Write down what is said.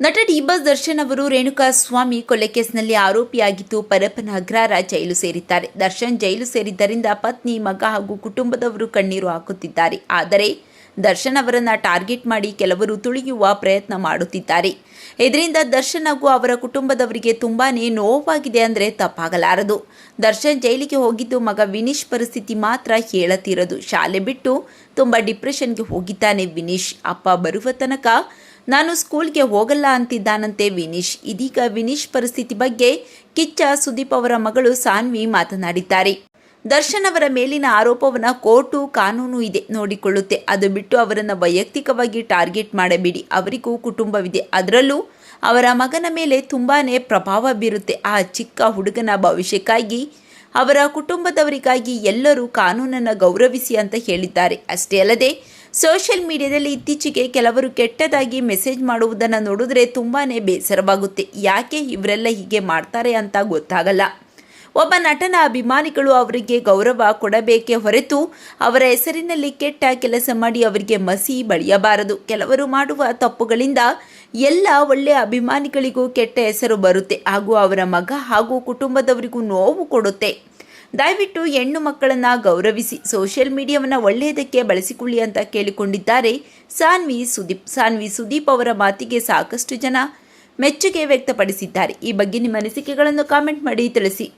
ನಟ ಡಿಬಸ್ ದರ್ಶನ್ ಅವರು ರೇಣುಕಾ ಸ್ವಾಮಿ ಕೊಲೆ ಕೇಸ್ನಲ್ಲಿ ಆರೋಪಿಯಾಗಿದ್ದು ಪರಪ್ಪನ ಅಗ್ರಾರ ಜೈಲು ಸೇರಿದ್ದಾರೆ. ದರ್ಶನ್ ಜೈಲು ಸೇರಿದ್ದರಿಂದ ಪತ್ನಿ, ಮಗ ಹಾಗೂ ಕುಟುಂಬದವರು ಕಣ್ಣೀರು ಹಾಕುತ್ತಿದ್ದಾರೆ. ಆದರೆ ದರ್ಶನ್ ಅವರನ್ನು ಟಾರ್ಗೆಟ್ ಮಾಡಿ ಕೆಲವರು ತುಳಿಯುವ ಪ್ರಯತ್ನ ಮಾಡುತ್ತಿದ್ದಾರೆ. ಇದರಿಂದ ದರ್ಶನ್ ಹಾಗೂ ಅವರ ಕುಟುಂಬದವರಿಗೆ ತುಂಬಾ ನೋವಾಗಿದೆ ಅಂದರೆ ತಪ್ಪಾಗಲಾರದು. ದರ್ಶನ್ ಜೈಲಿಗೆ ಹೋಗಿದ್ದು ಮಗ ವಿನೀಶ್ ಪರಿಸ್ಥಿತಿ ಮಾತ್ರ ಹೇಳತಿರದು. ಶಾಲೆ ಬಿಟ್ಟು ತುಂಬ ಡಿಪ್ರೆಷನ್ಗೆ ಹೋಗಿದ್ದಾನೆ ವಿನೀಶ್. ಅಪ್ಪ ಬರುವ ತನಕ ನಾನು ಸ್ಕೂಲ್ಗೆ ಹೋಗಲ್ಲ ಅಂತಿದ್ದಾನಂತೆ ವಿನೀಶ್. ಇದೀಗ ವಿನೀಶ್ ಪರಿಸ್ಥಿತಿ ಬಗ್ಗೆ ಕಿಚ್ಚ ಸುದೀಪ್ ಅವರ ಮಗಳು ಸಾನ್ವಿ ಮಾತನಾಡಿದ್ದಾರೆ. ದರ್ಶನ್ ಅವರ ಮೇಲಿನ ಆರೋಪವನ್ನ ಕೋರ್ಟು ಕಾನೂನು ಇದೆ ನೋಡಿಕೊಳ್ಳುತ್ತೆ. ಅದು ಬಿಟ್ಟು ಅವರನ್ನು ವೈಯಕ್ತಿಕವಾಗಿ ಟಾರ್ಗೆಟ್ ಮಾಡಬೇಡಿ. ಅವರಿಗೂ ಕುಟುಂಬವಿದೆ. ಅದರಲ್ಲೂ ಅವರ ಮಗನ ಮೇಲೆ ತುಂಬಾ ಪ್ರಭಾವ ಬೀರುತ್ತೆ. ಆ ಚಿಕ್ಕ ಹುಡುಗನ ಭವಿಷ್ಯಕ್ಕಾಗಿ ಅವರ ಕುಟುಂಬದವರಿಗಾಗಿ ಎಲ್ಲರೂ ಕಾನೂನನ್ನು ಗೌರವಿಸಿ ಅಂತ ಹೇಳಿದ್ದಾರೆ. ಅಷ್ಟೇ ಅಲ್ಲದೆ, ಸೋಷಿಯಲ್ ಮೀಡಿಯಾದಲ್ಲಿ ಇತ್ತೀಚೆಗೆ ಕೆಲವರು ಕೆಟ್ಟದಾಗಿ ಮೆಸೇಜ್ ಮಾಡುವುದನ್ನು ನೋಡಿದ್ರೆ ತುಂಬಾ ಬೇಸರವಾಗುತ್ತೆ. ಯಾಕೆ ಇವರೆಲ್ಲ ಹೀಗೆ ಮಾಡ್ತಾರೆ ಅಂತ ಗೊತ್ತಾಗಲ್ಲ. ಒಬ್ಬ ನಟನ ಅಭಿಮಾನಿಗಳು ಅವರಿಗೆ ಗೌರವ ಕೊಡಬೇಕೇ ಹೊರತು ಅವರ ಹೆಸರಿನಲ್ಲಿ ಕೆಟ್ಟ ಕೆಲಸ ಮಾಡಿ ಅವರಿಗೆ ಮಸಿ ಬಳಿಯಬಾರದು. ಕೆಲವರು ಮಾಡುವ ತಪ್ಪುಗಳಿಂದ ಎಲ್ಲ ಒಳ್ಳೆಯ ಅಭಿಮಾನಿಗಳಿಗೂ ಕೆಟ್ಟ ಹೆಸರು ಬರುತ್ತೆ, ಹಾಗೂ ಅವರ ಮಗ ಹಾಗೂ ಕುಟುಂಬದವರಿಗೂ ನೋವು ಕೊಡುತ್ತೆ. ದಯವಿಟ್ಟು ಹೆಣ್ಣು ಮಕ್ಕಳನ್ನು ಗೌರವಿಸಿ, ಸೋಷಿಯಲ್ ಮೀಡಿಯಾವನ್ನು ಒಳ್ಳೆಯದಕ್ಕೆ ಬಳಸಿಕೊಳ್ಳಿ ಅಂತ ಕೇಳಿಕೊಂಡಿದ್ದಾರೆ ಸಾನ್ವಿ ಸುದೀಪ್. ಸಾನ್ವಿ ಸುದೀಪ್ ಅವರ ಮಾತಿಗೆ ಸಾಕಷ್ಟು ಜನ ಮೆಚ್ಚುಗೆ ವ್ಯಕ್ತಪಡಿಸಿದ್ದಾರೆ. ಈ ಬಗ್ಗೆ ನಿಮ್ಮ ಅನಿಸಿಕೆಗಳನ್ನು ಕಾಮೆಂಟ್ ಮಾಡಿ ತಿಳಿಸಿ.